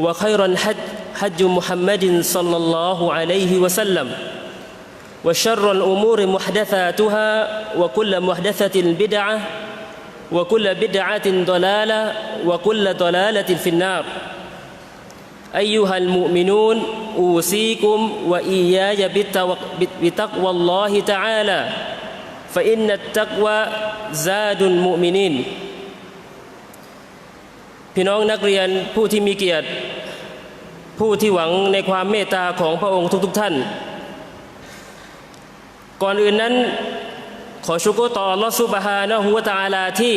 وخير الحج حج محمد صلى الله عليه وسلم. وشر الأمور محدثاتها وكل محدثة بدعة وكل بدعة ضلالة وكل ضلالة في النار. أيها المؤمنون أوصيكم وإياي بتقوى الله تعالى. فإن التقوى زاد المؤمنين. พี่น้องนักเรียนผู้ที่มีเกียรติ ผู้ที่หวังในความเมตตาของพระองค์ทุกๆทท่าน ก่อนอื่นนั้น ขอชุกรต่อลอสุบฮานะฮูวตาลาที่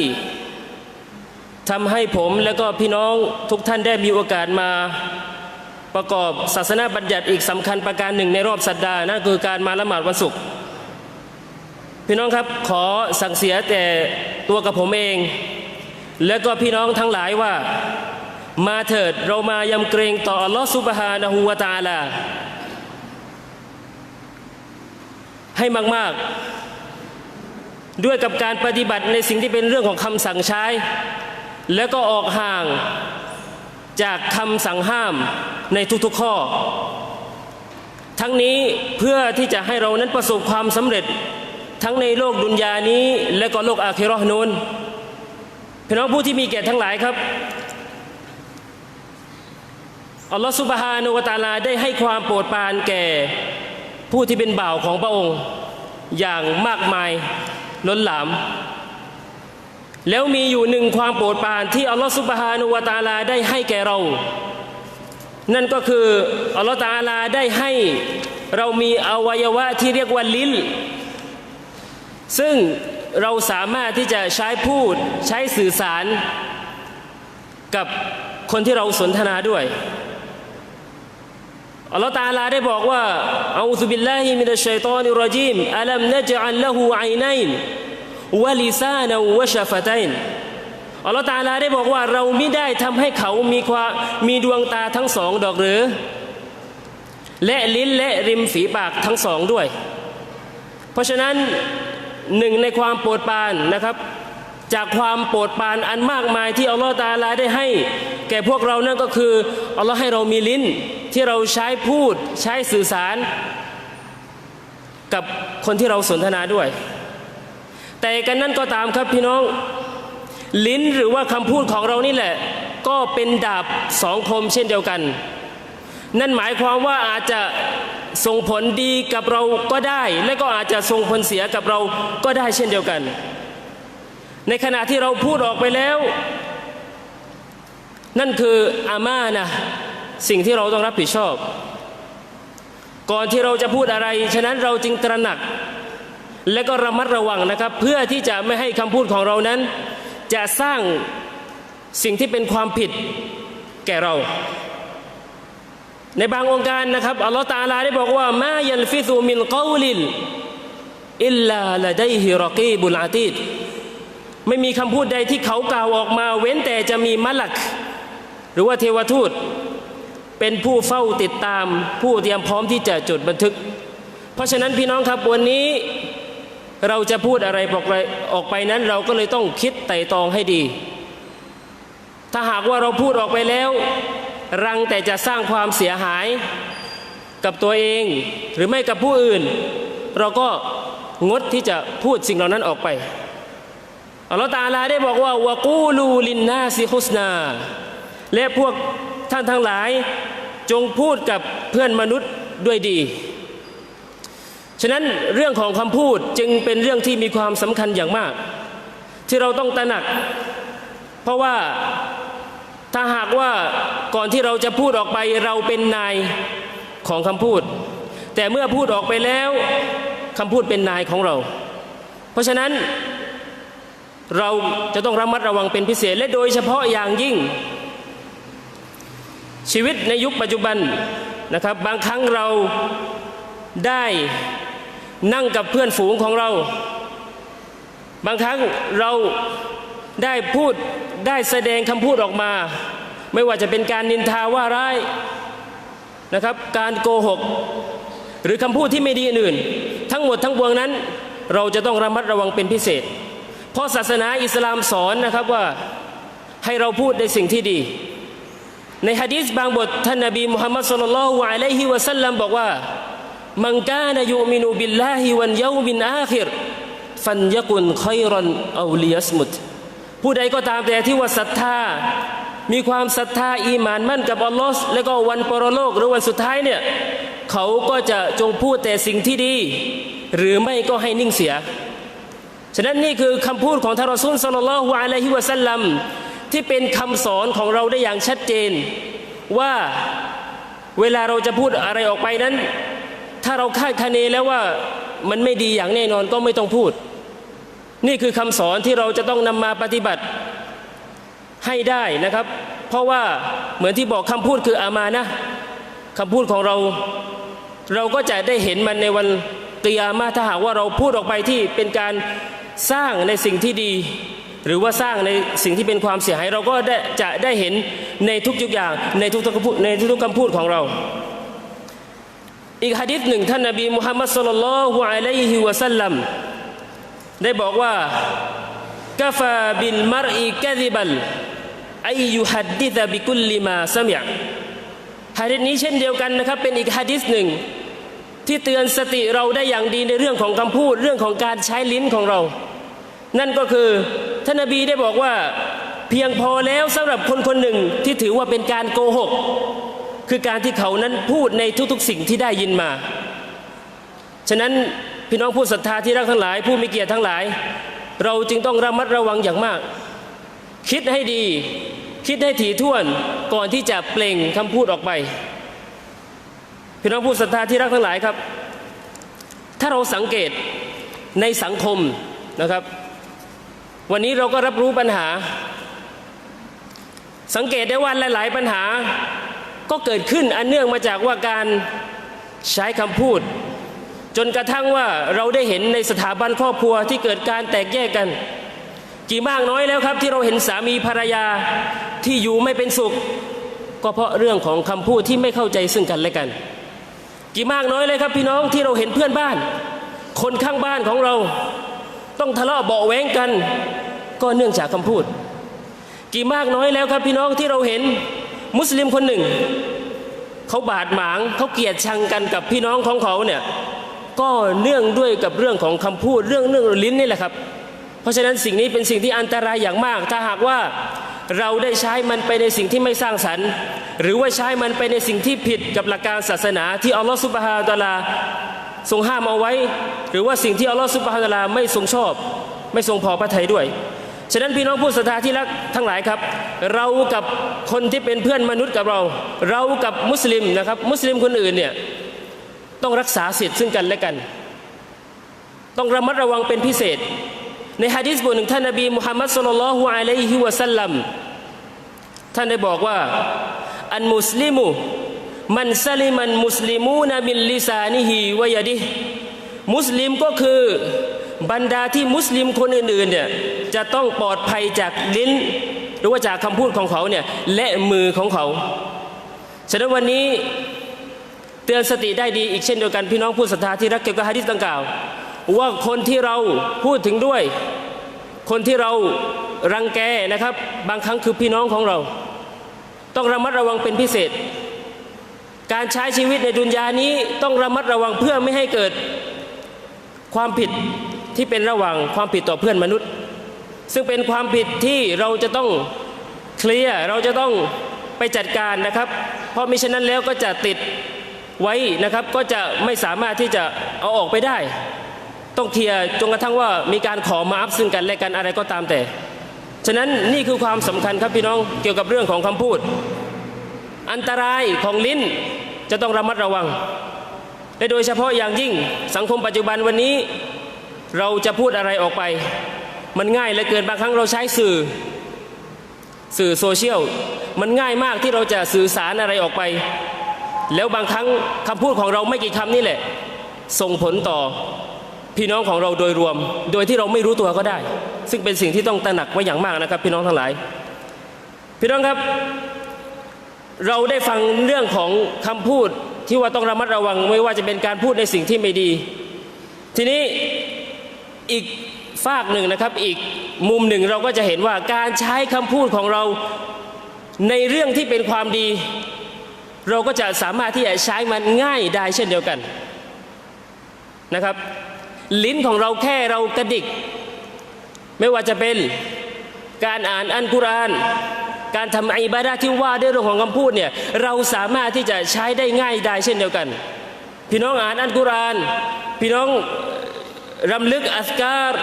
ทำให้ผมและก็พี่น้องทุกท่านได้มีโอกาสมาประกอบศาสนาบัญญัติอีกสำคัญประการหนึ่งในรอบสัปดาห์นั่นคือการมาละหมาดวันศุกร์พี่น้องครับขอสั่งเสียแต่ตัวกับผมเอง และก็พี่น้องทั้งหลายว่า มาเถิดเรามายำเกรงต่ออัลลอฮฺซุบฮานะฮูวาตาลา ให้มาก ๆ ด้วยกับการปฏิบัติในสิ่งที่เป็นเรื่องของคำสั่งใช้ แล้วก็ออกห่างจากคำสั่งห้ามในทุกๆข้อ ทั้งนี้เพื่อที่จะให้เรานั้นประสบความสำเร็จทั้งในโลกดุนยานี้ และก็โลกอาคิรอห์นูน พี่น้องผู้ที่มีเกียรติทั้งหลายครับอัลลอฮฺสุบฮานุวตาลาได้ให้ความโปรดปรานแก่ผู้ที่เป็นบ่าวของพระองค์อย่างมากมายล้นหลาม แล้วมีอยู่หนึ่งความโปรดปรานที่อัลลอฮฺสุบฮานุวตาลาได้ให้แก่เรา นั่นก็คืออัลลอฮฺตาลาได้ให้เรามีอวัยวะที่เรียกว่าลิ้นซึ่ง เราสามารถที่จะใช้พูดใช้สื่อสารกับคนที่เราสนทนาด้วยอัลลอฮฺตาลาได้บอกว่าอูซุบิลลาฮิมินัชชัยตอนิรจีมอัลัมนะจัลละหูไอนัยนวะลิซานะวะชฟตัยนอัลลอฮฺตาลาได้บอกว่าเราไม่ได้ทำให้เขามีความมีดวงตาทั้งสองดอกหรือ และลิ้นและริมฝีปากทั้งสองด้วย เพราะฉะนั้น หนึ่งในความโปรดปรานนะครับ จากความโปรดปรานอันมากมายที่อัลลอฮฺตาลาได้ให้ แก่พวกเรานั่นก็คืออัลลอฮ์ให้เรามีลิ้นที่เราใช้พูดใช้สื่อสาร กับคนที่เราสนทนาด้วย แต่กันนั้นก็ตามครับพี่น้อง ลิ้นหรือว่าคำพูดของเรานี่แหละ ก็เป็นดาบสองคมเช่นเดียวกัน นั่นหมายความว่าอาจจะ ส่งผลดีกับเราก็ได้ และก็อาจจะส่งผลเสียกับเราก็ได้เช่นเดียวกัน ในขณะที่เราพูดออกไปแล้ว นั่นคืออามานะสิ่งที่เราต้องรับผิดชอบ ก่อนที่เราจะพูดอะไร ฉะนั้นเราจึงตระหนัก และก็ระมัดระวังนะครับ เพื่อที่จะไม่ให้คำพูดของเรานั้น จะสร้างสิ่งที่เป็นความผิดแก่เรา ในบางองค์การนะครับอัลลอฮฺตาลาได้บอกว่ามายันฟิซูมินกอลิลอิลลาละไดฮิรอกีบุลอาตีดไม่มีคำพูดใดที่เขากล่าวออกมา เว้นแต่จะมีมะลัก หรือว่าเทวทูต เป็นผู้เฝ้าติดตาม ผู้เตรียมพร้อมที่จะจดบันทึก เพราะฉะนั้นพี่น้องครับวันนี้เราจะพูดอะไรออกไปนั้นเราก็เลยต้องคิดไต่ตองให้ดี ถ้าหากว่าเราพูดออกไปแล้ว รังแต่จะสร้างความเสียหายกับตัวเองหรือไม่กับผู้อื่น เราก็งดที่จะพูดสิ่งเหล่านั้นออกไปอัลลอฮฺตาลาได้บอกว่าวะกูลูลินนาซิฮุสนา และพวกท่านทั้งหลายจงพูดกับเพื่อนมนุษย์ด้วยดี ฉะนั้นเรื่องของคำพูดจึงเป็นเรื่องที่มีความสำคัญอย่างมาก ที่เราต้องตระหนัก เพราะว่า ถ้าหากว่าก่อนที่เราจะพูดออกไปเราเป็นนายของคำพูด แต่เมื่อพูดออกไปแล้วคำพูดเป็นนายของเรา เพราะฉะนั้นเราจะต้องระมัดระวังเป็นพิเศษและโดยเฉพาะอย่างยิ่ง ชีวิตในยุคปัจจุบันนะครับ บางครั้งเราได้นั่งกับเพื่อนฝูงของเรา บางครั้งเราได้พูด ได้แสดงคำพูดออกมา ไม่ว่าจะเป็นการนินทาว่าร้ายนะครับ การโกหก หรือคำพูดที่ไม่ดีอื่น ทั้งหมดทั้งปวงนั้น เราจะต้องระมัดระวังเป็นพิเศษ เพราะศาสนาอิสลามสอนนะครับว่าให้เราพูดในสิ่งที่ดี ในฮะดีษบางบทท่านนบีมุฮัมมัดสุลลัลฮุอะลัยฮิวะสัลลัมบอกว่ามันกานยุมินุบิลลาฮิวันยามินอาคิรฟันยกุนคอยรันอาลียสมุด ผู้ใดก็ตามแต่ที่ว่าศรัทธา มีความศรัทธาอีหมานมั่นกับอัลลอฮ์และก็วันปรโลกหรือวันสุดท้ายเนี่ยเขาก็จะจงพูดแต่สิ่งที่ดี หรือไม่ก็ให้นิ่งเสีย ฉะนั้นนี่คือคำพูดของทารอซูลสัลลัลฮุอะลัยฮิวะสัลลัมที่เป็นคำสอนของเราได้อย่างชัดเจน ว่าเวลาเราจะพูดอะไรออกไปนั้น ถ้าเราคาดคะเนแล้วว่ามันไม่ดีอย่างแน่นอนก็ไม่ต้องพูด นี่คือคำสอนที่เราจะต้องนำมาปฏิบัติให้ได้นะครับ เพราะว่าเหมือนที่บอกคำพูดคืออามานะคำพูดของเรา เราก็จะได้เห็นมันในวันกิยามะถ้าหากว่าเราพูดออกไปที่เป็นการสร้างในสิ่งที่ดี หรือว่าสร้างในสิ่งที่เป็นความเสียหาย เราก็ได้จะได้เห็นในทุกๆอย่างในทุกคำพูดในทุกคำพูดของเรา อีกฮะดิษหนึ่งท่านนบีมุฮัมมัดสุลลัลฮุอะลัยฮิวะสัลลัม ได้บอกว่ากาฟาบิลมารอีกะดิบัลอยุฮัดดิซะบิคุลลิมาสมิยฮะดิษนี้เช่นเดียวกันนะครับ เป็นอีกฮะดิษหนึ่ง ที่เตือนสติเราได้อย่างดีในเรื่องของคำพูดเรื่องของการใช้ลิ้นของเรา นั่นก็คือท่านนบีได้บอกว่าเพียงพอแล้วสำหรับคนคนหนึ่งที่ถือว่าเป็นการโกหก คือการที่เขานั้นพูดในทุกๆสิ่งที่ได้ยินมา ฉะนั้น พี่น้องผู้ศรัทธาที่รักทั้งหลาย ผู้มีเกียรติทั้งหลาย เราจึงต้องระมัดระวังอย่างมาก คิดให้ดี คิดให้ถี่ถ้วนก่อนที่จะเปล่งคำพูดออกไป พี่น้องผู้ศรัทธาที่รักทั้งหลายครับ ถ้าเราสังเกตในสังคมนะครับ วันนี้เราก็รับรู้ปัญหา สังเกตได้ว่าหลาย ๆ ปัญหาก็เกิดขึ้นอันเนื่องมาจากว่าการใช้คำพูด จนกระทั่งว่าเราได้เห็นในสถาบันครอบครัวที่เกิดการแตกแยกกัน กี่มากน้อยแล้วครับ ที่เราเห็นสามีภรรยาที่อยู่ไม่เป็นสุข ก็เพราะเรื่องของคำพูดที่ไม่เข้าใจซึ่งกันและกัน กี่มากน้อยเลยครับพี่น้องที่เราเห็นเพื่อนบ้าน คนข้างบ้านของเรา ต้องทะเลาะเบาะแวงกัน ก็เนื่องจากคำพูด กี่มากน้อยแล้วครับพี่น้องที่เราเห็นมุสลิมคนหนึ่งเขาบาดหมางเขาเกลียดชังกันกับพี่น้องของเขาเนี่ย ก็เนื่องด้วยกับเรื่องของคำพูดเรื่องเรื่องลิ้นนี่แหละครับ เพราะฉะนั้นสิ่งนี้เป็นสิ่งที่อันตรายอย่างมาก ถ้าหากว่าเราได้ใช้มันไปในสิ่งที่ไม่สร้างสรรค์ หรือว่าใช้มันไปในสิ่งที่ผิดกับหลักการศาสนา ที่อัลลอฮฺสุบฮานะฮูวะตะอาลาทรงห้ามเอาไว้ หรือว่าสิ่งที่อัลลอฮฺสุบฮานะฮูวะตะอาลาไม่ทรงชอบ ไม่ทรงพอพระทัยด้วยฉะนั้นพี่น้องผู้ศรัทธาที่รักทั้งหลายครับ เรากับคนที่เป็นเพื่อนมนุษย์กับเรา เรากับมุสลิมนะครับ มุสลิมคนอื่นเนี่ย ต้องรักษาสิทธิ์ซึ่งกันและกัน ต้องระมัดระวังเป็นพิเศษ ในฮะดิษบทหนึ่งท่านนบีมุฮัมมัดสุลลัลฮุอะลัยฮิวะสัลลัมท่านได้บอกว่า อันมุสลิมุมันซาลิมันมุสลิมูนามินลิซานิฮิวะยะดิมุสลิมก็คือบรรดาที่มุสลิมคนอื่นๆเนี่ยจะต้องปลอดภัยจากลิ้น หรือว่าจากคำพูดของเขาเนี่ยและมือของเขาฉะนั้นวันนี้ เตือนสติได้ดีอีกเช่นเดียวกันพี่น้องผู้ศรัทธาที่รักเกี่ยวกับฮะดิษดังกล่าว ว่าคนที่เราพูดถึงด้วย คนที่เรารังแกนะครับ บางครั้งคือพี่น้องของเรา ต้องระมัดระวังเป็นพิเศษ การใช้ชีวิตในดุนยานี้ต้องระมัดระวังเพื่อไม่ให้เกิดความผิดที่เป็นระหว่างความผิดต่อเพื่อนมนุษย์ ซึ่งเป็นความผิดที่เราจะต้องเคลียร์เราจะต้องไปจัดการนะครับ เพราะมิฉะนั้นแล้วก็จะติด ไว้นะครับก็จะไม่สามารถที่จะเอาออกไปได้ ต้องเคลียร์จนกระทั่งว่ามีการขอมาอัพซึ่งกันและกันอะไรก็ตามแต่ ฉะนั้นนี่คือความสำคัญครับพี่น้องเกี่ยวกับเรื่องของคำพูด อันตรายของลิ้นจะต้องระมัดระวังและโดยเฉพาะอย่างยิ่งสังคมปัจจุบันวันนี้ เราจะพูดอะไรออกไป มันง่ายเหลือเกินบางครั้งเราใช้สื่อ สื่อโซเชียลมันง่ายมากที่เราจะสื่อสารอะไรออกไป แล้วบางครั้งคำพูดของเราไม่กี่คำนี่แหละ ส่งผลต่อพี่น้องของเราโดยรวม โดยที่เราไม่รู้ตัวก็ได้ ซึ่งเป็นสิ่งที่ต้องตระหนักไว้อย่างมากนะครับ พี่น้องทั้งหลาย พี่น้องครับ เราได้ฟังเรื่องของคำพูดที่ว่าต้องระมัดระวังไม่ว่าจะเป็นการพูดในสิ่งที่ไม่ดี ทีนี้อีกฝากหนึ่งนะครับ อีกมุมหนึ่งเราก็จะเห็นว่าการใช้คำพูดของเราในเรื่องที่เป็นความดี เราก็จะสามารถที่จะใช้มันง่ายได้เช่นเดียวกันนะครับ ลิ้นของเราแค่เรากระดิก ไม่ว่าจะเป็นการอ่านอันกุรอาน การทำอิบาดะที่ว่าด้วยเรื่องของคำพูดเนี่ยเราสามารถที่จะใช้ได้ง่ายได้เช่นเดียวกัน พี่น้องอ่านอันกุรอาน พี่น้องรำลึกอัสการ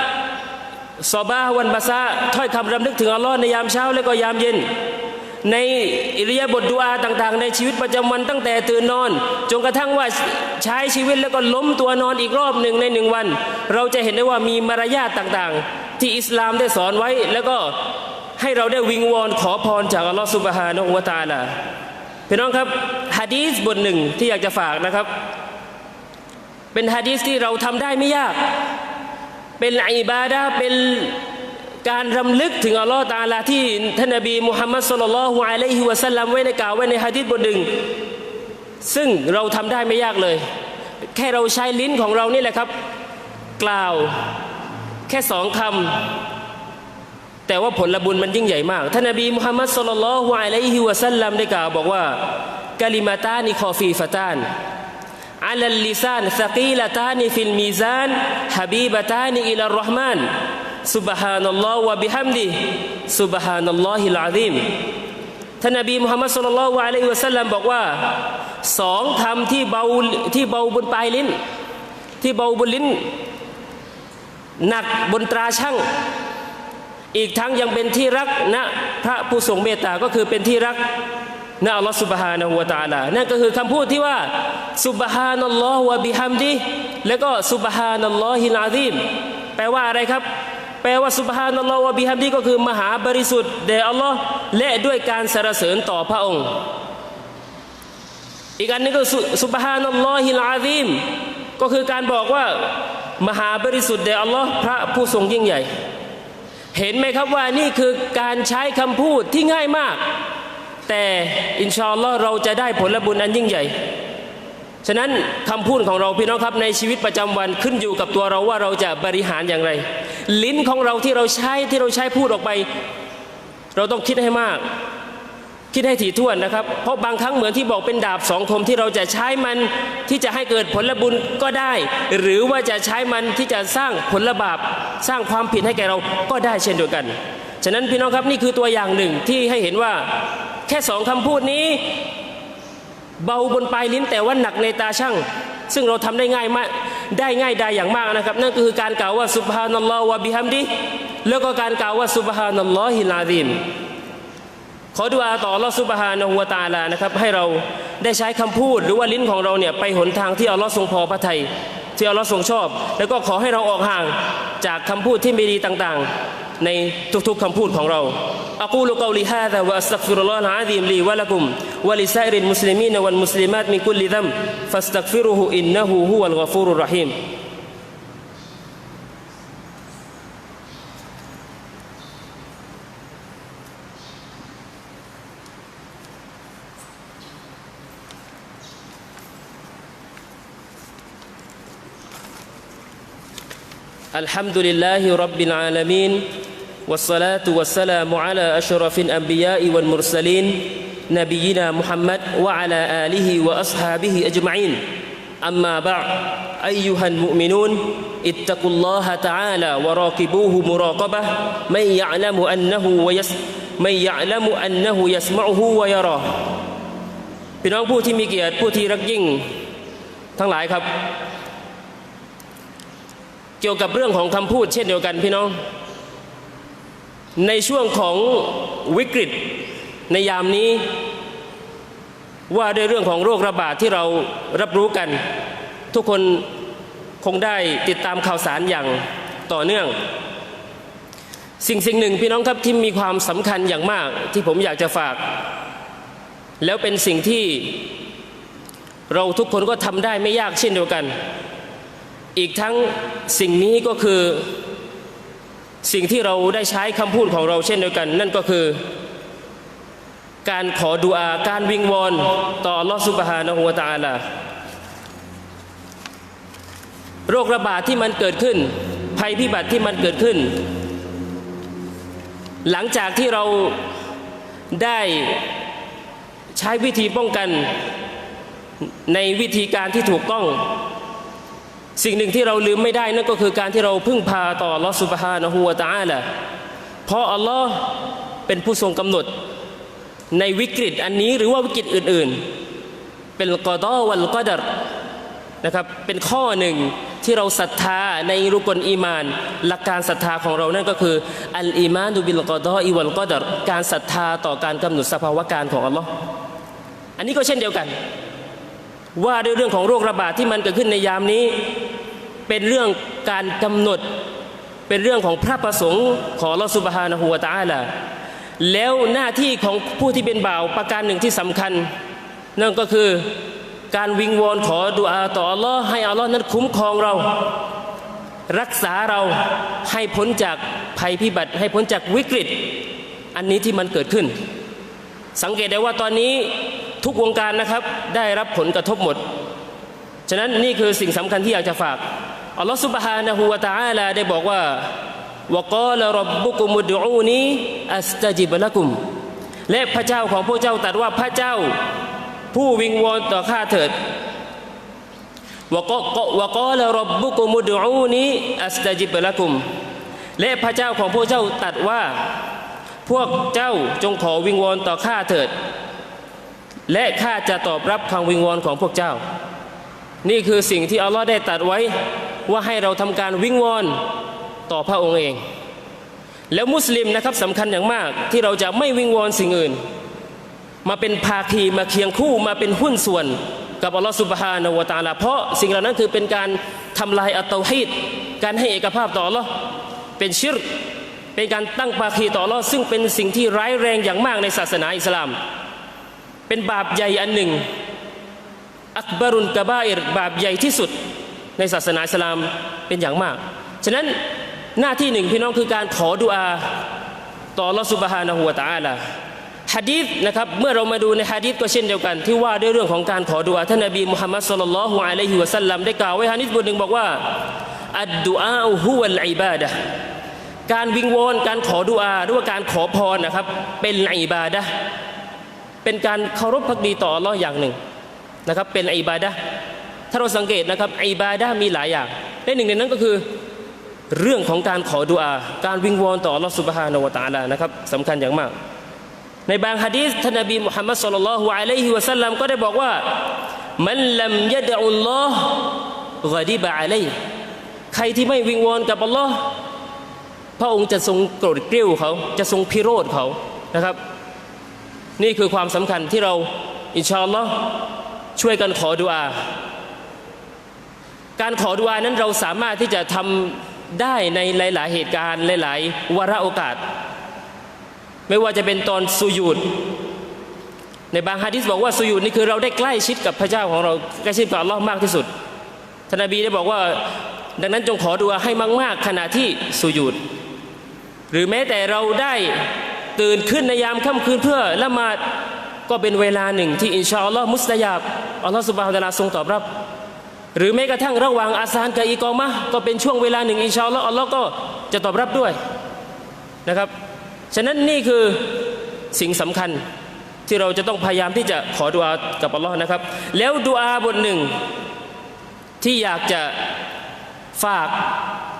ซอบาวันบาซาถ้อยคำรำลึกถึงอัลลอฮ์ในยามเช้าและก็ยามเย็น ในอิริยาบถดุอาต่างๆ ในชีวิตประจำวันตั้งแต่ตื่นนอน จนกระทั่งว่าใช้ชีวิตแล้วก็ล้มตัวนอนอีกรอบหนึ่งในหนึ่งวัน เราจะเห็นได้ว่ามีมารยาทต่างๆ ที่อิสลามได้สอนไว้แล้วก็ให้เราได้วิงวอนขอพรจากอัลลอฮฺสุบฮานะฮูวะตาลาพี่น้องครับฮะดีษบทหนึ่งที่อยากจะฝากนะครับ เป็นฮะดีษที่เราทำได้ไม่ยาก เป็นอิบาดะเป็น การรำลึกถึงอัลลอฮฺตาลาที่ท่านนบีมุฮัมมัดสุลลัลฮุอะลัยฮิวะสัลลัมไว้ในกล่าวไว้ในฮะดีษบทหนึ่งซึ่งเราทำได้ไม่ยากเลย แค่เราใช้ลิ้นของเรานี่แหละครับ กล่าวแค่สองคำแต่ว่าผลบุญมันยิ่งใหญ่มาก ท่านนบีมุฮัมมัดสุลลัลฮุอะลัยฮิวะสัลลัมได้กล่าวบอกว่ากะลิมาตานิคอฟีฟตานอัลลิซานสกีลตานิฟิลมีซานฮะบีบตานิอิลลรห์มาน สุบฮานัลลอฮ์วะบิฮัมดีสุบฮานัลลอฮิลอาซิมท่านนบีมุฮัมมัดสุลลัลวะอะลัยวะสัลลัมบอกว่าสองธรรมที่เบาที่เบาบนปลายลิ้น ที่เบาบนลิ้น หนักบนตราช่างอีกทั้งยังเป็นที่รักนะพระผู้ทรงเมตตาก็คือเป็นที่รักนะอัลลอฮ์สุบฮานะฮูวะตาลานั่นก็คือคำพูดที่ว่าสุบฮานัลลอฮ์วะบิฮัมดีแล้วก็สุบฮานัลลอฮิลอาซีมแปลว่าอะไรครับ แปลว่าสุบฮานัลลอฮฺวะบิฮัมดิก็คือมหาบริสุทธิ์แด่อัลลอฮ์และด้วยการสรรเสริญต่อพระองค์ อีกอันนึงก็สุบฮานัลลอฮิลอาซีมก็คือการบอกว่ามหาบริสุทธิ์แด่อัลลอฮ์พระผู้ทรงยิ่งใหญ่ เห็นไหมครับว่านี่คือการใช้คำพูดที่ง่ายมาก แต่อินชาอัลลอฮ์เราจะได้ผลบุญอันยิ่งใหญ่ฉะนั้นคำพูดของเราพี่น้องครับในชีวิตประจำวันขึ้นอยู่กับตัวเราว่าเราจะบริหารอย่างไร ลิ้นของเราที่เราใช้ที่เราใช้พูดออกไป เราต้องคิดให้มาก คิดให้ถี่ถ้วนนะครับ เพราะบางครั้งเหมือนที่บอกเป็นดาบสองคมที่เราจะใช้มันที่จะให้เกิดผลบุญก็ได้ หรือว่าจะใช้มันที่จะสร้างผลบาปสร้างความผิดให้แก่เราก็ได้เช่นเดียวกัน ฉะนั้นพี่น้องครับนี่คือตัวอย่างหนึ่งที่ให้เห็นว่าแค่สองคำพูดนี้ เบาบนปลายลิ้นแต่ว่าหนักในตาช่าง ซึ่งเราทำได้ง่ายมากได้ง่ายได้อย่างมากนะครับ นั่นก็คือการกล่าวว่าสุบฮานัลลอฮฺวะบิฮัมดิแล้วก็การกล่าวว่าสุบฮานัลลอฮิลาซิมขอดุอาต่ออัลลอฮฺซุบฮานะฮูวตาลานะครับให้เราได้ใช้คำพูดหรือว่าลิ้นของเราเนี่ยไปหนทางที่อัลลอฮ์ทรงพอพระทัยที่อัลลอฮ์ทรงชอบ แล้วก็ขอให้เราออกห่างจากคำพูดที่ไม่ดีต่างๆ ในทุกๆคำพูดของเรา أقول قولي هذا وأستغفر الله العظيم لي ولكم ولسائر المسلمين والمسلمات من كل ذنب فاستغفره إنه هو الغفور الرحيم. الحمد لله رب العالمين والصلاة والسلام على أشرف الأنبياء والمرسلين نبينا محمد وعلى آله وأصحابه أجمعين أما بعد أيها المؤمنون اتقوا الله تعالى وراقبوه مراقبة من يعلم أنه ويس من يعلم أنه يسمعه ويراه พี่น้องผู้ที่มีเกียรติผู้ที่รักยิ่งทั้งหลายครับ เกี่ยวกับเรื่องของคำพูดเช่นเดียวกันพี่น้อง ในช่วงของวิกฤตในยามนี้ ว่าด้วยเรื่องของโรคระบาดที่เรารับรู้กัน ทุกคนคงได้ติดตามข่าวสารอย่างต่อเนื่อง สิ่งสิ่งหนึ่งพี่น้องครับที่มีความสำคัญอย่างมากที่ผมอยากจะฝาก แล้วเป็นสิ่งที่เราทุกคนก็ทำได้ไม่ยากเช่นเดียวกัน อีกทั้งสิ่งนี้ก็คือ สิ่งที่เราได้ใช้คำพูดของเราเช่นเดียวกัน นั่นก็คือ การขอดุอาการวิงวอนต่อลอสุบฮานะฮูวตาลาโรคระบาดที่มันเกิดขึ้น ภัยพิบัติที่มันเกิดขึ้น หลังจากที่เราได้ใช้วิธีป้องกันในวิธีการที่ถูกต้อง สิ่งหนึ่งที่เราลืมไม่ได้นั่นก็คือการที่เราพึ่งพาต่อลอสุบฮานะฮูวะตาละเพราะอัลลอฮ์เป็นผู้ทรงกำหนด ในวิกฤตอันนี้หรือว่าวิกฤตอื่น ๆ เป็นกอดอวัลกอดัรนะครับเป็นข้อหนึ่งที่เราศรัทธาในรุกลอีมาน หลักการศรัทธาของเรานั่นก็คืออัลอีมานดูบิลกอดออีวัลกอดัรการศรัทธาต่อการกำหนดสภาวะการของอัลลอฮ์อันนี้ก็เช่นเดียวกัน ว่าด้วยเรื่องของโรคระบาดที่มันเกิดขึ้นในยามนี้ เป็นเรื่องการกำหนดเป็นเรื่องของพระประสงค์ของลอสุบฮานะฮูวตาลาแล้วหน้าที่ของผู้ที่เป็นบ่าวประการหนึ่งที่สำคัญ นั่นก็คือการวิงวอนขอดุอาต่ออัลลอฮ์ให้อัลลอฮ์นั้นคุ้มครองเรา รักษาเราให้พ้นจากภัยพิบัติ ให้พ้นจากวิกฤต อันนี้ที่มันเกิดขึ้น สังเกตได้ว่าตอนนี้ ทุกวงการนะครับได้รับผลกระทบหมด ฉะนั้นนี่คือสิ่งสำคัญที่อยากจะฝากอัลลอฮฺสุบฮานะฮูวะตะอาลาได้บอกว่าวกาลรับบุกุมุดูอูนีอัสตจิบละกุม และพระเจ้าของพวกเจ้าตรัสว่าพระเจ้า ผู้วิงวอนต่อข้าเถิดวกวกาลรับบุกุมุดูอูนีอัสตจิบละกุม และพระเจ้าของพวกเจ้าตรัสว่า พวกเจ้าจงขอวิงวอนต่อข้าเถิด และข้าจะตอบรับคำวิงวอนของพวกเจ้า นี่คือสิ่งที่อัลลอฮ์ได้ตรัสไว้ว่าให้เราทำการวิงวอนต่อพระองค์เอง แล้วมุสลิมนะครับสำคัญอย่างมากที่เราจะไม่วิงวอนสิ่งอื่น มาเป็นภาคีมาเคียงคู่มาเป็นหุ้นส่วนกับอัลลอฮฺสุบฮานาวตาลาเพราะสิ่งเหล่านั้นคือเป็นการทำลายอัตเตฮีดการให้เอกภาพต่ออัลลอฮ์เป็นชิรเป็นการตั้งภาคีต่ออัลลอฮ์ซึ่งเป็นสิ่งที่ร้ายแรงอย่างมากในศาสนาอิสลาม เป็นบาปใหญ่อันหนึ่ง อักบารุนกะบาอิรบาปใหญ่ที่สุดในศาสนาอิสลามเป็นอย่างมาก ฉะนั้นหน้าที่หนึ่งพี่น้องคือการขอดุอาต่อลอสุบฮานะฮูวตะอาลาฮะดีษนะครับเมื่อเรามาดูในฮะดีษก็เช่นเดียวกัน ที่ว่าด้วยเรื่องของการขอดุอาท่านนบีมุฮัมมัดสุลลัลลอฮุอะลัยฮิวะสัลลัมได้กล่าวไว้ฮะดีษบทหนึ่งบอกว่าอัดดุอาฮุวัลอิบาดะการวิงวอนการขอดุอาหรือว่าการขอพรนะครับเป็นอิบาดะ เป็นการเคารพพักดีต่ออัลลอฮ์อย่างหนึ่งนะครับ เป็นอิบาดะถ้าเราสังเกตนะครับอิบาดะมีหลายอย่างและหนึ่งในนั้นก็คือเรื่องของการขอดุอา การวิงวอนต่ออัลลอฮฺสุบฮานาวะตาลานะครับสำคัญอย่างมาก ในบางฮะดีษท่านนบีมุฮัมมัดสุลลัลฮุอะลัยฮิวะสัลลัมก็ได้บอกว่ามันลัมยะดะอุลลอฮ์กอดิบะอะลัยใครที่ไม่วิงวอนกับอัลลอฮ์พระองค์จะทรงโกรธเกรี้ยวเขาจะทรงพิโรธเขานะครับ นี่คือความสำคัญที่เราอินชาอัลลอฮ์ช่วยกันขอดุอา การขอดุอานั้นเราสามารถที่จะทำได้ในหลาย ๆ เหตุการณ์หลาย ๆวาระโอกาส ไม่ว่าจะเป็นตอนสุญูดในบางฮะดิษบอกว่าสุญูดนี่คือเราได้ใกล้ชิดกับพระเจ้าของเราใกล้ชิดกับอัลลอฮ์มากที่สุดท่านนบีได้บอกว่า ดังนั้นจงขอดุอาให้มาก ๆ ขณะที่สุญูดหรือแม้แต่เราได้ ตื่นขึ้นในยามค่ำคืนเพื่อละหมาดก็เป็นเวลาหนึ่งที่อินชาอัลลอฮ์มุสตยาบอัลลอฮ์สุบฮานตะอาลาทรงตอบรับ หรือแม้กระทั่งระหว่างอาซานกับอีกอมะก็เป็นช่วงเวลาหนึ่งอินชาอัลลอฮ์อัลลอฮ์ก็จะตอบรับด้วยนะครับ ฉะนั้นนี่คือสิ่งสำคัญที่เราจะต้องพยายามที่จะขอดุอากับอัลลอฮ์นะครับ แล้วดุอาบทหนึ่งที่อยากจะฝาก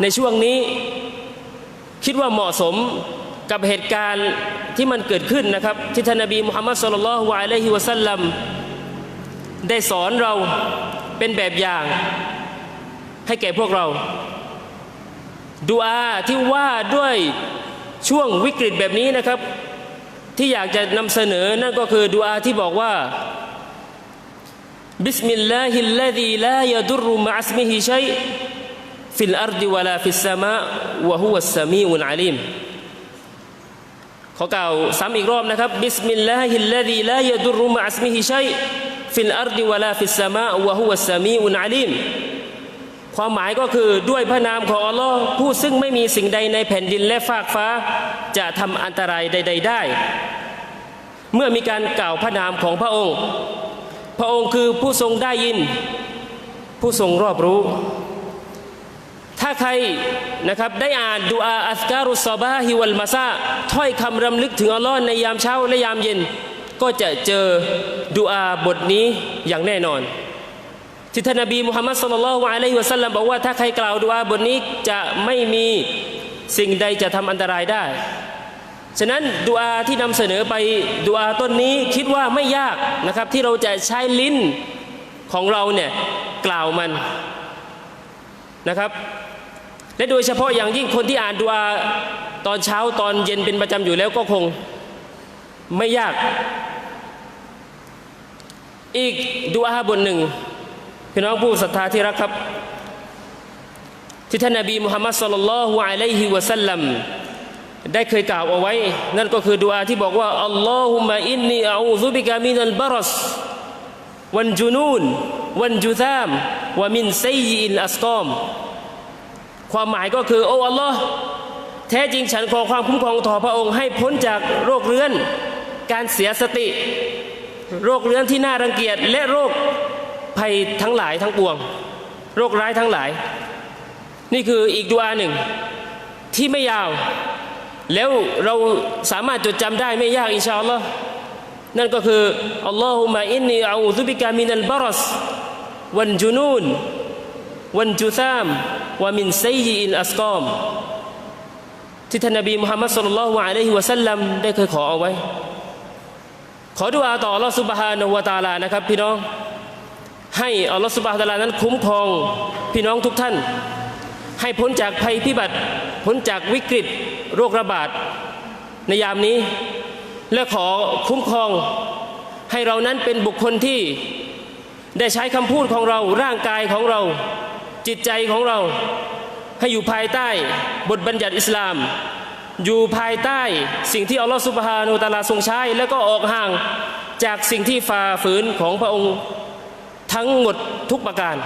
ในช่วงนี้ คิดว่าเหมาะสม กับเหตุการณ์ที่มันเกิดขึ้นนะครับที่ท่านนบีมุฮัมมัดสุลลัลลอฮุอะลัยฮิวะสัลลัมได้สอนเราเป็นแบบอย่าง ให้แก่พวกเราดูอาที่ว่าด้วยช่วงวิกฤตแบบนี้นะครับ ที่อยากจะนำเสนอนั่นก็คือดูอาที่บอกว่าบิสมิลลาฮิลลาดีลายะดุรุมะอัสมิฮิชัยฟิลอาร์ดิวะลาฟิสสมาวะฮุวัสสมีอุลอาลีม ขอกล่าวซ้ำอีกรอบนะครับบิสมิลลาฮิลลาดีลายดุรุมะอัสมิฮิชัยฟิลอาร์ดิวะลาฟิสสมาวะฮุวัสสมีอุลอาลีมความหมายก็คือด้วยพระนามของอัลลอฮ์ผู้ซึ่งไม่มีสิ่งใดในแผ่นดินและฟากฟ้า จะทำอันตรายใด ๆ ได้ เมื่อมีการกล่าวพระนามของพระองค์ พระองค์คือผู้ทรงได้ยิน ผู้ทรงรอบรู้ ถ้าใครนะครับได้อ่านดูอาอัสการุสซอบาฮิวัลมาซาถ้อยคำรำลึกถึงอัลลอฮ์ในยามเช้าและยามเย็น ก็จะเจอดูอาบทนี้อย่างแน่นอน ที่ท่านนบีมุฮัมมัดสุลลัลลอฮุอะลัยฮิวะสัลลัมบอกว่าถ้าใครกล่าวดูอาบทนี้จะไม่มีสิ่งใดจะทำอันตรายได้ ฉะนั้นดูอาที่นำเสนอไปดูอาต้นนี้คิดว่าไม่ยากนะครับที่เราจะใช้ลิ้นของเราเนี่ยกล่าวมันนะครับ และโดยเฉพาะอย่างยิ่งคนที่อ่านดูอาตอนเช้าตอนเย็นเป็นประจำอยู่แล้วก็คงไม่ยาก อีกดูอาบทหนึ่งพี่น้องผู้ศรัทธาที่รักครับ ที่ท่านนบีมุฮัมมัดสุลลัลฮุอะลัยฮิวะสัลลัมได้เคยกล่าวเอาไว้ นั่นก็คือดูอาที่บอกว่าอัลลอฮุมะอินนีอูซุบิกามินัลบารัสวันจุนูนวันจุซามวะมินไซยิอินอัสกอม ความหมายก็คือ โอ้อัลลอฮ์แท้จริงฉันขอความคุ้มครองต่อพระองค์ให้พ้นจากโรคเรื้อน การเสียสติ โรคเรื้อนที่น่ารังเกียจและโรคภัยทั้งหลายทั้งปวง โรคร้ายทั้งหลาย นี่คืออีกดูอาหนึ่งที่ไม่ยาว แล้วเราสามารถจดจำได้ไม่ยากอินชาอัลลอฮ์นั่นก็คืออัลลอฮุมะอินนีอาอูซุบิกามินัลบารัสวันจุนูนวันจุซาม วะมินไซยิอินอัสกอม ที่ท่านนบีมุฮัมมัดสุลลัลลอฮุอะลัยฮิวะสัลลัมได้เคยขอเอาไว้ ขอดุอาต่ออัลลอฮฺสุบฮานะฮูวะตาลานะครับ พี่น้องให้อัลลอฮฺสุบฮานะฮูวะตาลานั้นคุ้มครองพี่น้องทุกท่าน ให้พ้นจากภัยพิบัติ พ้นจากวิกฤตโรคระบาดในยามนี้ และขอคุ้มครองให้เรานั้นเป็นบุคคลที่ได้ใช้คำพูดของเราร่างกายของเรา จิตใจของเราให้อยู่ภายใต้บทบัญญัติอิสลาม อยู่ภายใต้สิ่งที่อัลลอฮฺสุบฮานุตาลาทรงใช้ แล้วก็ออกห่างจากสิ่งที่ฝ่าฝืนของพระองค์ทั้งหมดทุกประการ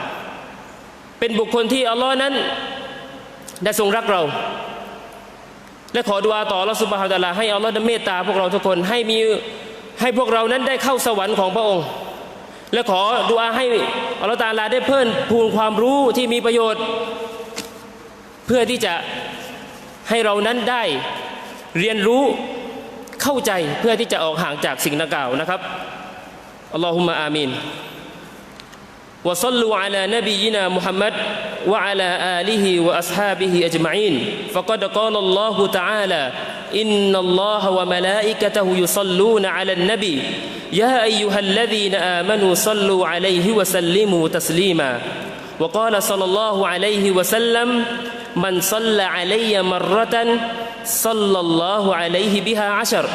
เป็นบุคคลที่อัลลอฮ์นั้นได้ทรงรักเรา และขอดุอาต่ออัลลอฮฺสุบฮานูตาลาให้อัลลอฮ์ได้เมตตาพวกเราทุกคนให้มีให้พวกเรานั้นได้เข้าสวรรค์ของพระองค์ และขอดุอาให้อัลลอฮฺตาลาได้เพิ่มพูนความรู้ที่มีประโยชน์ เพื่อที่จะให้เรานั้นได้เรียนรู้เข้าใจเพื่อที่จะออกห่างจากสิ่งดังกล่าวนะครับอัลลอฮุมะอามีนวะซัลลูอะลานบียินามุฮัมมัดวะอะลาอาลีฮิวะอัศฮาบิฮิอัจมาอีนฟะกดกาลอัลลอฮุะอาลา إن الله وملائكته يصلون على النبي. يا أيها الذين آمنوا صلوا عليه وسلموا تسليما. وقال صلى الله عليه وسلم من صلى علي مرة صلى الله عليه بها عشر.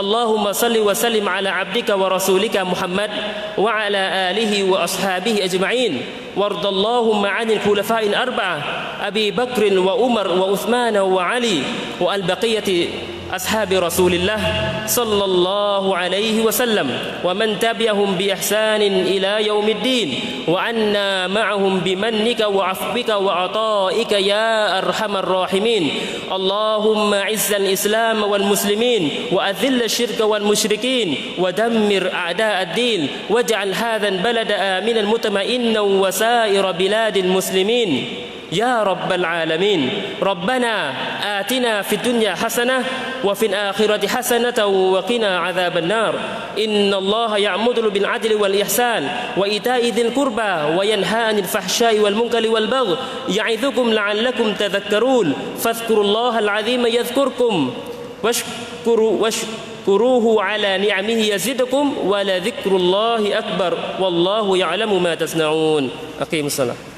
اللهم صل وسلم على عبدك ورسولك محمد وعلى آله وأصحابه أجمعين. وارض اللهم عن الخلفاء الأربعة أبي بكر وعمر وعثمان وعلي وألبقية أصحاب رسول الله صلى الله عليه وسلم ومن تبعهم بإحسان إلى يوم الدين وعنا معهم بمنك وعفوك وعطائك يا أرحم الراحمين. اللهم عز الإسلام والمسلمين وأذل الشرك والمشركين ودمر أعداء الدين واجعل هذا البلد آمنا مطمئنا وسائر بلاد المسلمين. يا رب العالمين. ربنا آتنا في الدنيا حسنة وفي الآخرة حسنة وقنا عذاب النار. إن الله يعمد بالعدل والإحسان وإيتاء ذي القربى وينهى عن الفحشاء والمنكر والبغي يعظكم لعلكم تذكرون. فاذكروا الله العظيم يذكركم واشكروا واشكروه على نعمه يزدكم ولذكر الله أكبر. والله يعلم ما تصنعون. أقيموا الصلاة.